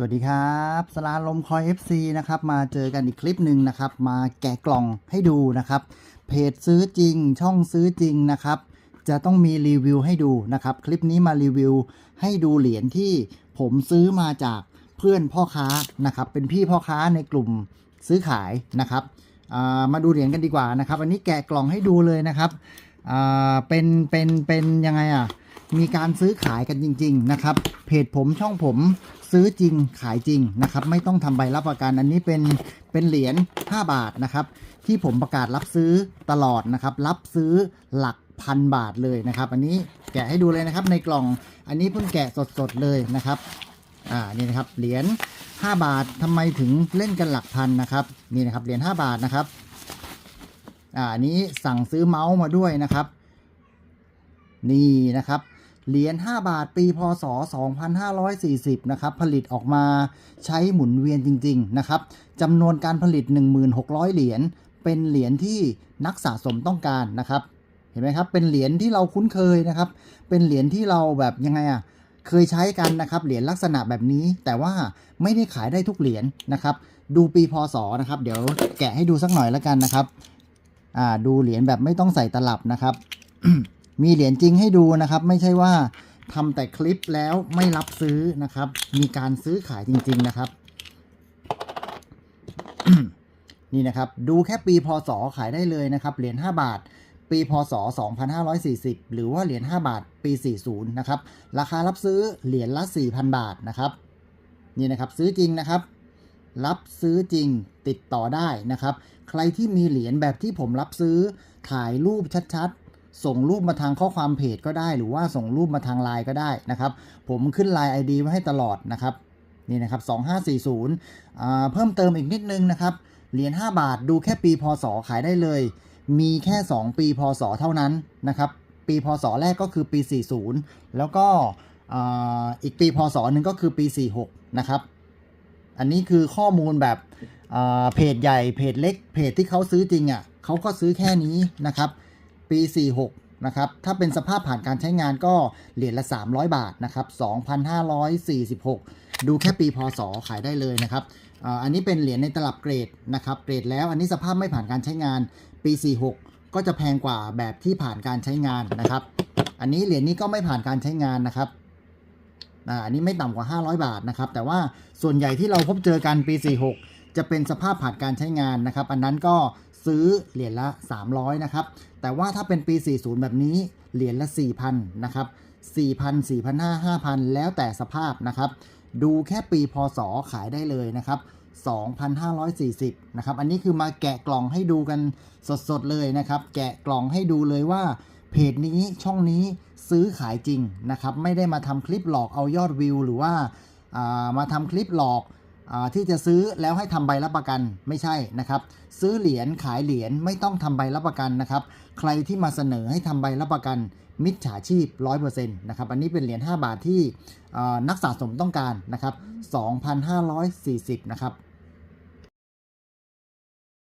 สวัสดีครับสลาลมคอย FC นะครับมาเจอกันอีกคลิปหนึ่งนะครับ มาแกะกล่องให้ดูนะครับ เพจซื้อจริง ช่องซื้อจริงนะครับ จะต้องมีรีวิวให้ดูนะครับ คลิปนี้มารีวิวให้ดูเหรียญที่ผมซื้อมาจากเพื่อนพ่อค้านะครับ เป็นพี่พ่อค้าในกลุ่มซื้อขายนะครับามาดูเหรียญกันดีกว่านะครับ อันนี้แกะกล่องให้ดูเลยนะครับเป็นเป็นเป็นยังไงอะ มีการซื้อขายกันจริง ๆ นะครับ เพจผมช่องผมซื้อจริงขายจริงนะครับ ไม่ต้องทำใบรับประกันอันนี้เป็นเป็นเหรียญ5บาทนะครับ ที่ผมประกาศรับซื้อตลอดนะครับ รับซื้อหลักพันบาทเลยนะครับ อันนี้แกะให้ดูเลยนะครับในกล่องอันนี้เพิ่งแกะสดๆเลยนะครับอ่านี่นะครับเหรียญ5บาททำไมถึงเล่นกันหลักพันนะครับนี่นะครับเหรียญ5บาทนะครับอ่านี้สั่งซื้อเมาส์มาด้วยนะครับ นี่นะครับ เหรียญ 5 บาทปีพศ 2540 นะครับ ผลิตออกมาใช้หมุนเวียนจริง ๆ นะครับจำนวนการผลิต 1600 เหรียญ เป็นเหรียญที่นักสะสมต้องการนะครับ เห็นไหมครับ เป็นเหรียญที่เราคุ้นเคยนะครับ เป็นเหรียญที่เราแบบยังไงอะเคยใช้กันนะครับ เหรียญลักษณะแบบนี้ แต่ว่าไม่ได้ขายได้ทุกเหรียญนะครับ ดูปีพศนะครับ เดี๋ยวแกะให้ดูสักหน่อยแล้วกันนะครับ อ่า ดูเหรียญแบบไม่ต้องใส่ตลับนะครับ มีเหรียญจริงให้ดูนะครับ ไม่ใช่ว่าทำแต่คลิปแล้วไม่รับซื้อนะครับ มีการซื้อขายจริง ๆนะครับ นี่นะครับ ดูแค่ปีพศขายได้เลยนะครับ เหรียญ5บาท ปีพศ 2540 หรือว่าเหรียญ5บาท ปี 40 นะครับ ราคารับซื้อเหรียญละ 4,000 บาทนะครับ นี่นะครับซื้อจริงนะครับ รับซื้อจริงติดต่อได้นะครับ ใครที่มีเหรียญแบบที่ผมรับซื้อถ่ายรูปชัดๆ ส่งรูปมาทางข้อความเพจก็ได้ หรือว่าส่งรูปมาทางไลน์ก็ได้นะครับ ผมขึ้นไลน์ ID ไว้ให้ตลอดนะครับนี่นะครับ 2540อ่าเพิ่มเติมอีกนิดนึงนะครับ เหรียญ 5 บาทดูแค่ปีพศขายได้เลย มีแค่ 2 ปีพศเท่านั้นนะครับ ปีพศแรกก็คือปี 40 แล้วก็อ่าอีกปีพศหนึ่งก็คือปี 46 นะครับ อันนี้คือข้อมูลแบบอ่าเพจใหญ่เพจเล็กเพจที่เขาซื้อจริงอะ่ะเขาก็ซื้อแค่นี้นะครับ ปี 46 นะครับ ถ้าเป็นสภาพผ่านการใช้งานก็เหรียญละ 300 บาทนะครับ 2,546 ดูแค่ปีพศขายได้เลยนะครับ อันนี้เป็นเหรียญในตลับเกรดนะครับ เกรดแล้วอันนี้สภาพไม่ผ่านการใช้งานปี 46 ก็จะแพงกว่าแบบที่ผ่านการใช้งานนะครับ อันนี้เหรียญนี้ก็ไม่ผ่านการใช้งานนะครับอ่าอันนี้ไม่ต่ำกว่า 500 บาทนะครับ แต่ว่าส่วนใหญ่ที่เราพบเจอกันปี 46 จะเป็นสภาพผ่านการใช้งานนะครับ อันนั้นก็ซื้อเหรียญละ 300 นะครับ แต่ว่าถ้าเป็นปี 40 แบบนี้เหรียญละ 4,000 นะครับ 4,000 4,500 5,000 แล้วแต่สภาพนะครับ ดูแค่ปีพศขายได้เลยนะครับ 2,540 นะครับ อันนี้คือมาแกะกล่องให้ดูกันสดๆเลยนะครับ แกะกล่องให้ดูเลยว่าเพจนี้ช่องนี้ซื้อขายจริงนะครับ ไม่ได้มาทำคลิปหลอกเอายอดวิว หรือว่าามาทำคลิปหลอก ที่จะซื้อแล้วให้ทำใบรับประกันไม่ใช่นะครับ ซื้อเหรียญขายเหรียญไม่ต้องทำใบรับประกันนะครับ ใครที่มาเสนอให้ทำใบรับประกันมิจฉาชีพ 100%นะครับอันนี้เป็นเหรียญ5บาทที่นักสะสมต้องการนะครับ 2,540 นะครับ